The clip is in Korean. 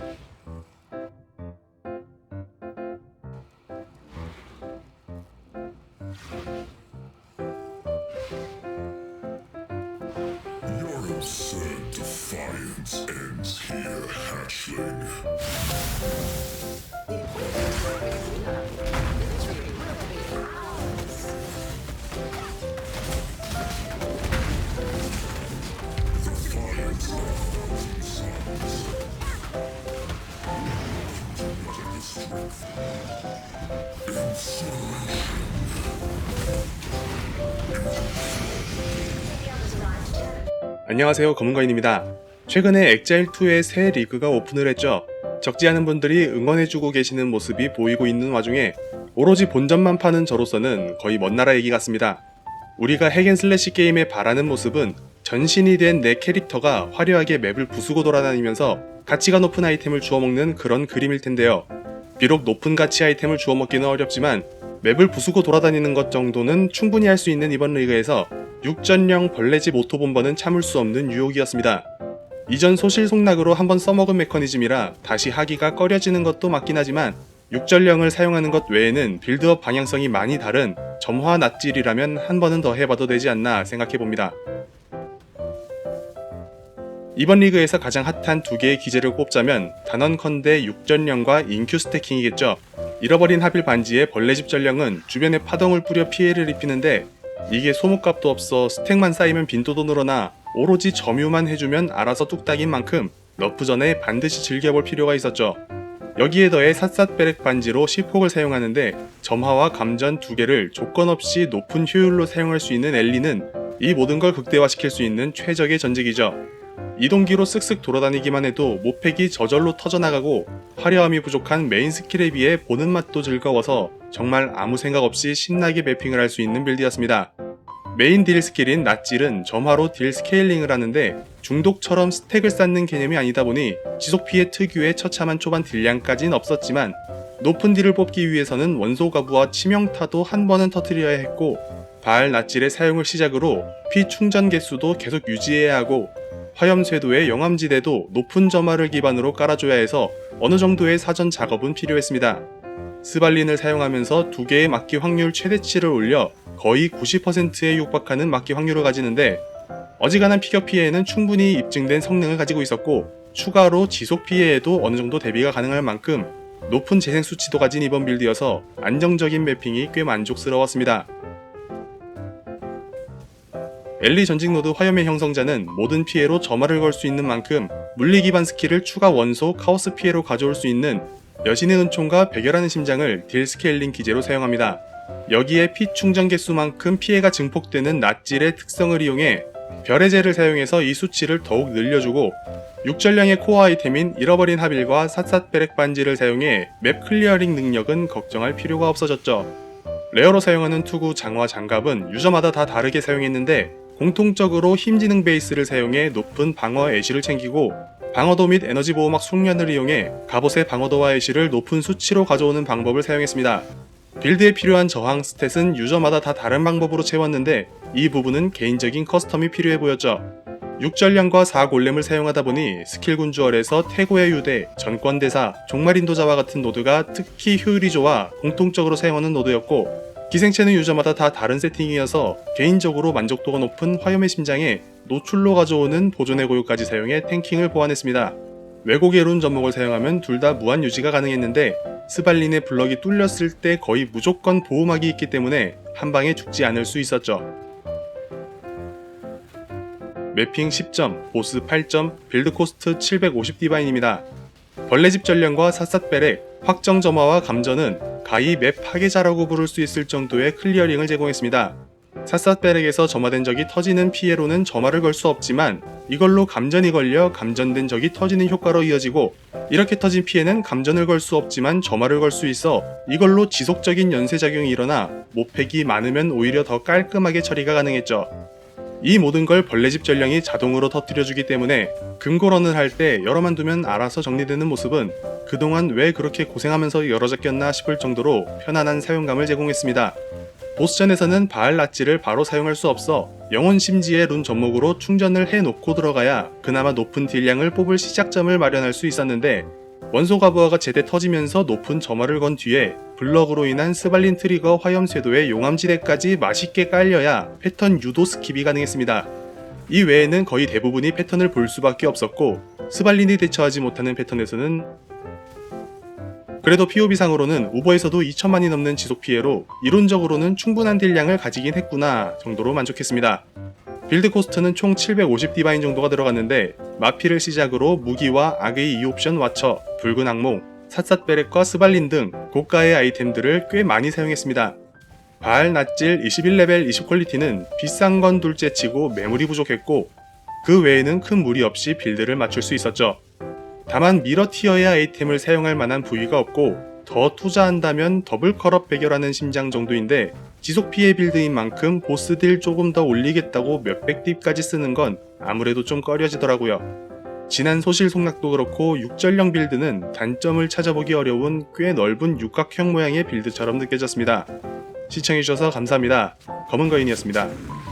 Your absurd defiance ends here, hatchling. 안녕하세요 검은거인입니다. 최근에 엑자일2의 새 리그가 오픈을 했죠. 적지 않은 분들이 응원해주고 계시는 모습이 보이고 있는 와중에 오로지 본전만 파는 저로서는 거의 먼 나라 얘기 같습니다. 우리가 핵앤슬래시 게임에 바라는 모습은 전신이 된 내 캐릭터가 화려하게 맵을 부수고 돌아다니면서 가치가 높은 아이템을 주워먹는 그런 그림일 텐데요. 비록 높은 가치 아이템을 주워먹기는 어렵지만 맵을 부수고 돌아다니는 것 정도는 충분히 할 수 있는 이번 리그에서 6전령 벌레집 오토본버는 참을 수 없는 유혹이었습니다. 이전 소실 속락으로 한번 써먹은 메커니즘이라 다시 하기가 꺼려지는 것도 맞긴 하지만 6전령을 사용하는 것 외에는 빌드업 방향성이 많이 다른 점화 낫질이라면 한 번은 더 해봐도 되지 않나 생각해봅니다. 이번 리그에서 가장 핫한 두 개의 기제를 꼽자면 단언컨대 6전령과 인큐 스태킹이겠죠. 잃어버린 하빌 반지의 벌레집 전령은 주변에 파동을 뿌려 피해를 입히는데 이게 소모값도 없어 스택만 쌓이면 빈도도 늘어나 오로지 점유만 해주면 알아서 뚝딱인 만큼 너프 전에 반드시 즐겨볼 필요가 있었죠. 여기에 더해 삿삿베렉 반지로 시폭을 사용하는데 점화와 감전 두 개를 조건 없이 높은 효율로 사용할 수 있는 엘리는 이 모든 걸 극대화시킬 수 있는 최적의 전직이죠. 이동기로 쓱쓱 돌아다니기만 해도 모팩이 저절로 터져나가고 화려함이 부족한 메인 스킬에 비해 보는 맛도 즐거워서 정말 아무 생각 없이 신나게 매핑을 할 수 있는 빌드였습니다. 메인 딜 스킬인 낫질은 점화로 딜 스케일링을 하는데 중독처럼 스택을 쌓는 개념이 아니다 보니 지속 피해 특유의 처참한 초반 딜량까진 없었지만 높은 딜을 뽑기 위해서는 원소 가부와 치명타도 한 번은 터트려야 했고 바알 낫질의 사용을 시작으로 피 충전 개수도 계속 유지해야 하고 화염 쇄도의 영암지대도 높은 점화를 기반으로 깔아줘야 해서 어느 정도의 사전 작업은 필요했습니다. 스발린을 사용하면서 두 개의 막기 확률 최대치를 올려 거의 90%에 육박하는 막기 확률을 가지는데 어지간한 피격 피해에는 충분히 입증된 성능을 가지고 있었고 추가로 지속 피해에도 어느 정도 대비가 가능할 만큼 높은 재생 수치도 가진 이번 빌드여서 안정적인 매핑이 꽤 만족스러웠습니다. 엘리 전직 노드 화염의 형성자는 모든 피해로 점화를 걸 수 있는 만큼 물리 기반 스킬을 추가 원소 카오스 피해로 가져올 수 있는 여신의 은총과 백열하는 심장을 딜 스케일링 기제로 사용합니다. 여기에 피 충전 개수만큼 피해가 증폭되는 낫질의 특성을 이용해 별의 재를 사용해서 이 수치를 더욱 늘려주고 6전량의 코어 아이템인 잃어버린 하빌과 삿삿베렉 반지를 사용해 맵 클리어링 능력은 걱정할 필요가 없어졌죠. 레어로 사용하는 투구 장화 장갑은 유저마다 다 다르게 사용했는데 공통적으로 힘지능 베이스를 사용해 높은 방어 애쉬를 챙기고 방어도 및 에너지 보호막 숙련을 이용해 갑옷의 방어도와 애쉬를 높은 수치로 가져오는 방법을 사용했습니다. 빌드에 필요한 저항 스탯은 유저마다 다 다른 방법으로 채웠는데 이 부분은 개인적인 커스텀이 필요해 보였죠. 6전량과 4골렘을 사용하다 보니 스킬 군주얼에서 태고의 유대, 전권대사, 종말인도자와 같은 노드가 특히 효율이 좋아 공통적으로 사용하는 노드였고 기생체는 유저마다 다 다른 세팅이어서 개인적으로 만족도가 높은 화염의 심장에 노출로 가져오는 보존의 고요까지 사용해 탱킹을 보완했습니다. 왜곡의 룬 접목을 사용하면 둘 다 무한 유지가 가능했는데 스발린의 블럭이 뚫렸을 때 거의 무조건 보호막이 있기 때문에 한 방에 죽지 않을 수 있었죠. 매핑 10점, 보스 8점, 빌드 코스트 750 디바인입니다. 벌레집 전령과 삿삿베렉, 확정 점화와 감전은 가히 맵 파괴자라고 부를 수 있을 정도의 클리어링을 제공했습니다. 삿삿베렉에서 점화된 적이 터지는 피해로는 점화를 걸 수 없지만 이걸로 감전이 걸려 감전된 적이 터지는 효과로 이어지고 이렇게 터진 피해는 감전을 걸 수 없지만 점화를 걸 수 있어 이걸로 지속적인 연쇄작용이 일어나 모팩이 많으면 오히려 더 깔끔하게 처리가 가능했죠. 이 모든 걸 벌레집 전령이 자동으로 터뜨려주기 때문에 금고런을 할 때 열어만 두면 알아서 정리되는 모습은 그동안 왜 그렇게 고생하면서 열어졌겠나 싶을 정도로 편안한 사용감을 제공했습니다. 보스전에서는 바알 낫지를 바로 사용할 수 없어 영혼 심지의 룬 접목으로 충전을 해놓고 들어가야 그나마 높은 딜량을 뽑을 시작점을 마련할 수 있었는데 원소 가부하가 제대 터지면서 높은 점화를 건 뒤에 블럭으로 인한 스발린 트리거 화염 쇄도의 용암지대까지 맛있게 깔려야 패턴 유도 스킵이 가능했습니다. 이 외에는 거의 대부분이 패턴을 볼 수밖에 없었고 스발린이 대처하지 못하는 패턴에서는 그래도 POB상으로는 오버에서도 2천만이 넘는 지속 피해로 이론적으로는 충분한 딜량을 가지긴 했구나 정도로 만족했습니다. 빌드 코스트는 총 750 디바인 정도가 들어갔는데 마피를 시작으로 무기와 악의 2옵션 와처, 붉은 악몽, 베렛과 스발린 등 고가의 아이템들을 꽤 많이 사용했습니다. 발, 낫질, 21레벨 20퀄리티는 비싼 건 둘째치고 매물이 부족했고 그 외에는 큰 무리 없이 빌드를 맞출 수 있었죠. 다만 미러 티어의 아이템을 사용할 만한 부위가 없고 더 투자한다면 더블 컬업 배결하는 심장 정도인데 지속 피해 빌드인 만큼 보스 딜 조금 더 올리겠다고 몇백 딥까지 쓰는 건 아무래도 좀 꺼려지더라고요. 진한 소실 속락도 그렇고 육전령 빌드는 단점을 찾아보기 어려운 꽤 넓은 육각형 모양의 빌드처럼 느껴졌습니다. 시청해주셔서 감사합니다. 검은 거인이었습니다.